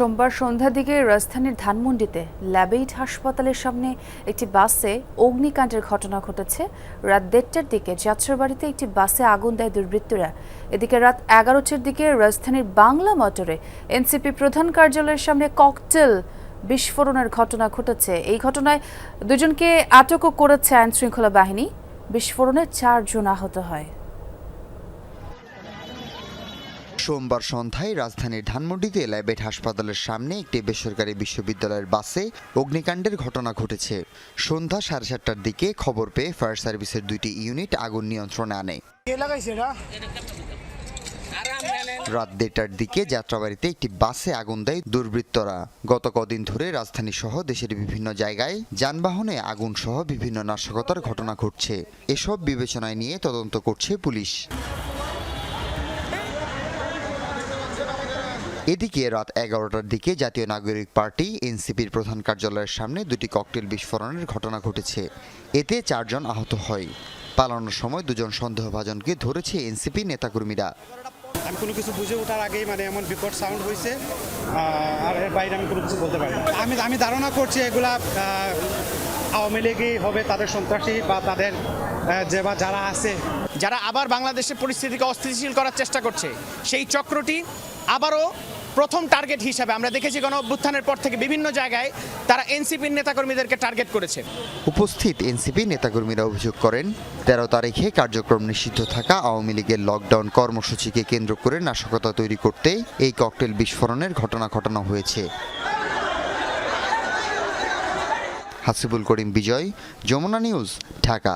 সোমবার সন্ধ্যার দিকে রাজধানীর ধানমন্ডিতে ল্যাবেইট হাসপাতালের সামনে একটি বাসে অগ্নিকাণ্ডের ঘটনা ঘটেছে। রাত দেড়টার দিকে যাত্রাবাড়িতে একটি বাসে আগুন দেয় দুর্বৃত্তরা। এদিকে রাত এগারোটার দিকে রাজধানীর বাংলা মটরে এনসিপি প্রধান কার্যালয়ের সামনে ককটেল বিস্ফোরণের ঘটনা ঘটেছে। এই ঘটনায় দুজনকে আটকও করেছে আইনশৃঙ্খলা বাহিনী। বিস্ফোরণে চারজন আহত হয়। সোমবার সন্ধ্যায় রাজধানীর ধানমন্ডিতে ল্যাবেট হাসপাতালের সামনে একটি বেসরকারি বিশ্ববিদ্যালয়ের বাসে অগ্নিকাণ্ডের ঘটনা ঘটেছে। সন্ধ্যা সাড়ে সাতটার দিকে খবর পেয়ে ফায়ার সার্ভিসের দুইটি ইউনিট আগুন নিয়ন্ত্রণে আনে। রাত দেড়টার দিকে যাত্রাবাড়িতে একটি বাসে আগুন দেয় দুর্বৃত্তরা। গত কদিন ধরে রাজধানী সহ দেশের বিভিন্ন জায়গায় যানবাহনে আগুন সহ বিভিন্ন নাশকতার ঘটনা ঘটছে। এসব বিবেচনায় নিয়ে তদন্ত করছে পুলিশ। এদিকে রাত এগারোটার দিকে জাতীয় নাগরিক পার্টি, এনসিপির প্রধান কার্যালয়ের সামনে দুটি ককটেল বিস্ফোরণের ঘটনা ঘটেছে। এতে চারজন আহত হয়। পালানোর সময় দুজন সন্দেহভাজনকে ধরেছে এনসিপি নেতাকর্মীরা। আমি কোনো কিছু বুঝে ওঠার আগেই মানে এমন বিকট সাউন্ড হয়েছে আর এর বাইরে আমি কোনো কিছু বলতে পারি আমি আমি ধারণা করছি এগুলা আওয়ামী লীগই হবে তাদের সন্ত্রাসী বা তাদের যে বা যারা আছে। যারা আবার বাংলাদেশের পরিস্থিতিকে অস্থিতিশীল করার চেষ্টা করছে, সেই চক্রটি আবারও প্রথম টার্গেট হিসাবে আমরা দেখেছি গণ অভ্যুত্থানের পর থেকে বিভিন্ন জায়গায় তারা এনসিপির নেতাকর্মীদেরকে টার্গেট করেছে। উপস্থিত এনসিপি নেতাকর্মীরা অভিযোগ করেন, তেরো তারিখে কার্যক্রম নিষিদ্ধ থাকা আওয়ামী লীগের লকডাউন কর্মসূচিকে কেন্দ্র করে নাশকতা তৈরি করতে এই ককটেল বিস্ফোরণের ঘটনা ঘটানো হয়েছে। হাসিবুল করিম বিজয়, যমুনা নিউজ, ঢাকা।